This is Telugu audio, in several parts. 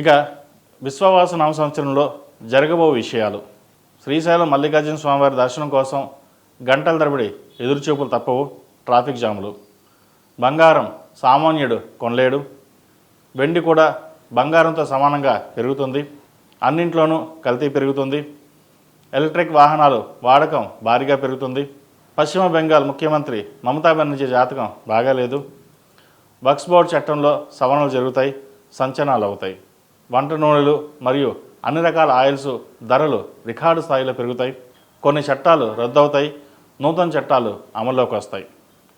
ఇక విశ్వవాస నామ సంవత్సరంలో జరగబో విషయాలు. శ్రీశైలం మల్లికార్జున స్వామివారి దర్శనం కోసం గంటల తరబడి ఎదురుచూపులు తప్పవు ట్రాఫిక్ జాములు. బంగారం సామాన్యుడు కొనలేడు. వెండి కూడా బంగారంతో సమానంగా పెరుగుతుంది. అన్నింట్లోనూ కల్తీ పెరుగుతుంది. ఎలక్ట్రిక్ వాహనాలు వాడకం భారీగా పెరుగుతుంది. పశ్చిమ బెంగాల్ ముఖ్యమంత్రి మమతా బెనర్జీ జాతకం బాగాలేదు. బక్స్బోర్డ్ చట్టంలో సవరణలు జరుగుతాయి సంచలనాలు అవుతాయి. వంట నూనెలు మరియు అన్ని రకాల ఆయిల్స్ ధరలు రికార్డు స్థాయిలో పెరుగుతాయి. కొన్ని చట్టాలు రద్దవుతాయి. నూతన చట్టాలు అమల్లోకి వస్తాయి.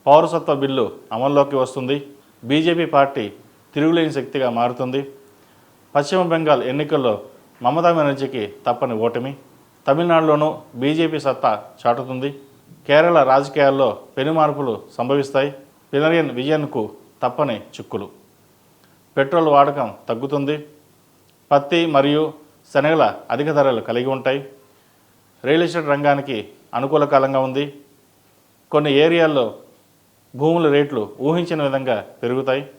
పౌరసత్వ బిల్లు అమల్లోకి వస్తుంది. బీజేపీ పార్టీ తిరుగులేని శక్తిగా మారుతుంది. పశ్చిమ బెంగాల్ ఎన్నికల్లో మమతా బెనర్జీకి తప్పని ఓటమి. తమిళనాడులోనూ బీజేపీ సత్తా చాటుతుంది. కేరళ రాజకీయాల్లో పెను మార్పులు సంభవిస్తాయి. పినరియన్ విజయన్కు తప్పని చిక్కులు. పెట్రోల్ వాడకం తగ్గుతుంది. పత్తి మరియు శనగల అధిక ధరలు కలిగి ఉంటాయి. రియల్ ఎస్టేట్ రంగానికి అనుకూల కాలంగా ఉంది. కొన్ని ఏరియాల్లో భూముల రేట్లు ఊహించిన విధంగా పెరుగుతాయి.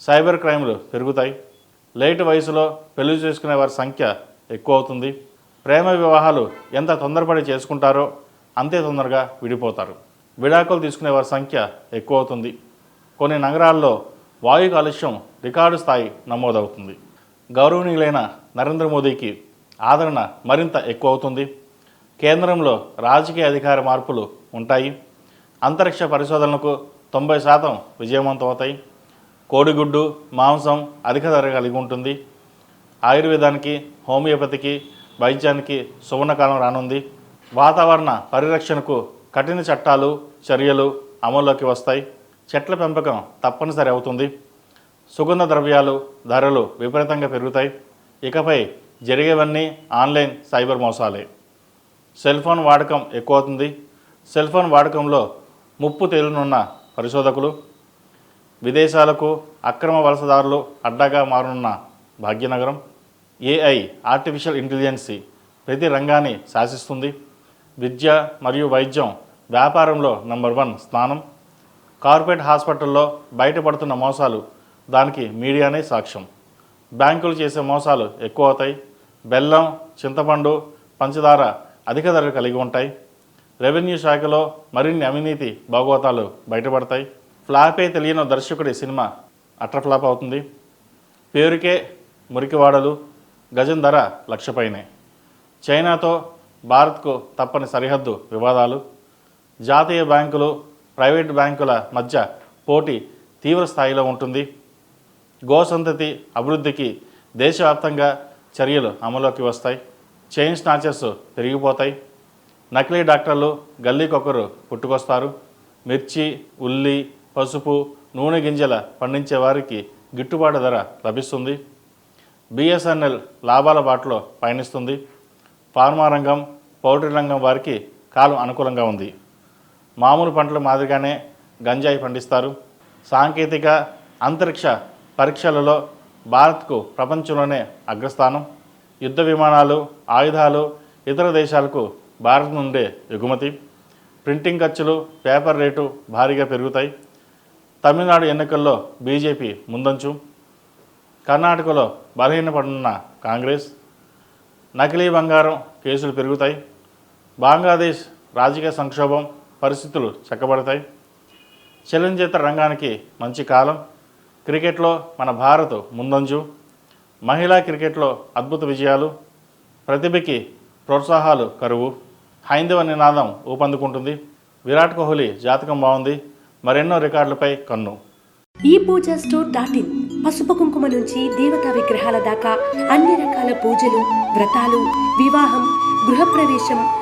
సైబర్ క్రైమ్లు పెరుగుతాయి. లేట్ వయసులో పెళ్ళి చేసుకునే వారి సంఖ్య ఎక్కువ అవుతుంది. ప్రేమ వివాహాలు ఎంత తొందరపడి చేసుకుంటారో అంతే తొందరగా విడిపోతారు. విడాకులు తీసుకునే వారి సంఖ్య ఎక్కువ అవుతుంది. కొన్ని నగరాల్లో వాయు కాలుష్యం రికార్డు స్థాయి నమోదవుతుంది. గౌరవనీయులైన నరేంద్ర మోదీకి ఆదరణ మరింత ఎక్కువ అవుతుంది కేంద్రంలో రాజకీయ అధికార మార్పులు ఉంటాయి. అంతరిక్ష పరిశోధనలకు తొంభై శాతం విజయవంతం అవుతాయి కోడిగుడ్డు మాంసం అధిక ధర కలిగి ఉంటుంది. ఆయుర్వేదానికి హోమియోపతికి వైద్యానికి సువర్ణకాలం రానుంది. వాతావరణ పరిరక్షణకు కఠిన చట్టాలు చర్యలు అమల్లోకి వస్తాయి. చెట్ల పెంపకం తప్పనిసరి అవుతుంది. సుగంధ ద్రవ్యాలు ధరలు విపరీతంగా పెరుగుతాయి. ఇకపై జరిగేవన్నీ ఆన్లైన్ సైబర్ మోసాలే. సెల్ ఫోన్ వాడకం ఎక్కువ అవుతుంది సెల్ ఫోన్ వాడకంలో ముప్పు తేలునున్న పరిశోధకులు విదేశాలకు అక్రమ వలసదారులు అడ్డాగా మారనున్న భాగ్యనగరం ఏఐ ఆర్టిఫిషియల్ ఇంటెలిజెన్సీ ప్రతి రంగాన్ని శాసిస్తుంది. విద్య మరియు వైద్యం వ్యాపారంలో నంబర్ వన్ స్థానం. కార్పొరేట్ హాస్పిటల్లో బయటపడుతున్న మోసాలు దానికి మీడియానే సాక్ష్యం. బ్యాంకులు చేసే మోసాలు ఎక్కువ అవుతాయి. బెల్లం చింతపండు పంచదార అధిక ధరలు కలిగి ఉంటాయి. రెవెన్యూ శాఖలో మరిన్ని అవినీతి భాగవతాలు బయటపడతాయి. ఫ్లాపే తెలియని దర్శకుడి సినిమా అట్ర ఫ్లాప్ అవుతుంది. పేరుకే మురికివాడలు గజం ధర లక్షపైనే చైనాతో భారత్కు తప్పని సరిహద్దు వివాదాలు. జాతీయ బ్యాంకులు ప్రైవేటు బ్యాంకుల మధ్య పోటీ తీవ్ర స్థాయిలో ఉంటుంది. గోసంతతి అభివృద్ధికి దేశవ్యాప్తంగా చర్యలు అమలులోకి వస్తాయి. చైన్ స్నాచర్స్ పెరిగిపోతాయి. నకిలీ డాక్టర్లు గల్లీకొకరు పుట్టుకొస్తారు. మిర్చి ఉల్లి పసుపు నూనె గింజల పండించే వారికి గిట్టుబాటు ధర లభిస్తుంది. బిఎస్ఎన్ఎల్ లాభాల బాటలో పయనిస్తుంది. ఫార్మా రంగం పౌల్ట్రీ రంగం వారికి కాలం అనుకూలంగా ఉంది. మామూలు పంటల మాదిరిగానే గంజాయి పండిస్తారు. సాంకేతిక అంతరిక్ష పరీక్షలలో భారత్కు ప్రపంచంలోనే అగ్రస్థానం యుద్ధ విమానాలు ఆయుధాలు ఇతర దేశాలకు భారత్ నుండే ఎగుమతి. ప్రింటింగ్ ఖర్చులు పేపర్ రేటు భారీగా పెరుగుతాయి. తమిళనాడు ఎన్నికల్లో బీజేపీ ముందంచు. కర్ణాటకలో బలహీనపడుతున్న కాంగ్రెస్. నకిలీ బంగారం కేసులు పెరుగుతాయి. బంగ్లాదేశ్ రాజకీయ సంక్షోభం పరిస్థితులు చక్కబడతాయి. చలనచిత్ర రంగానికి మంచి కాలం. క్రికెట్లో మన భారత్ ముందంజు మహిళా క్రికెట్లో అద్భుత విజయాలు ప్రతిభకి ప్రోత్సాహాలు కరువు హైందవ నినాదం ఊపందుకుంటుంది. విరాట్ కోహ్లీ జాతకం బాగుంది. మరెన్నో రికార్డులపై కన్ను. ఈ పూజా స్టోర్ డాట్ ఇన్. పసుపు కుంకుమ నుంచి దేవతా విగ్రహాల దాకా అన్ని రకాల పూజలు వ్రతాలు వివాహం గృహప్రవేశం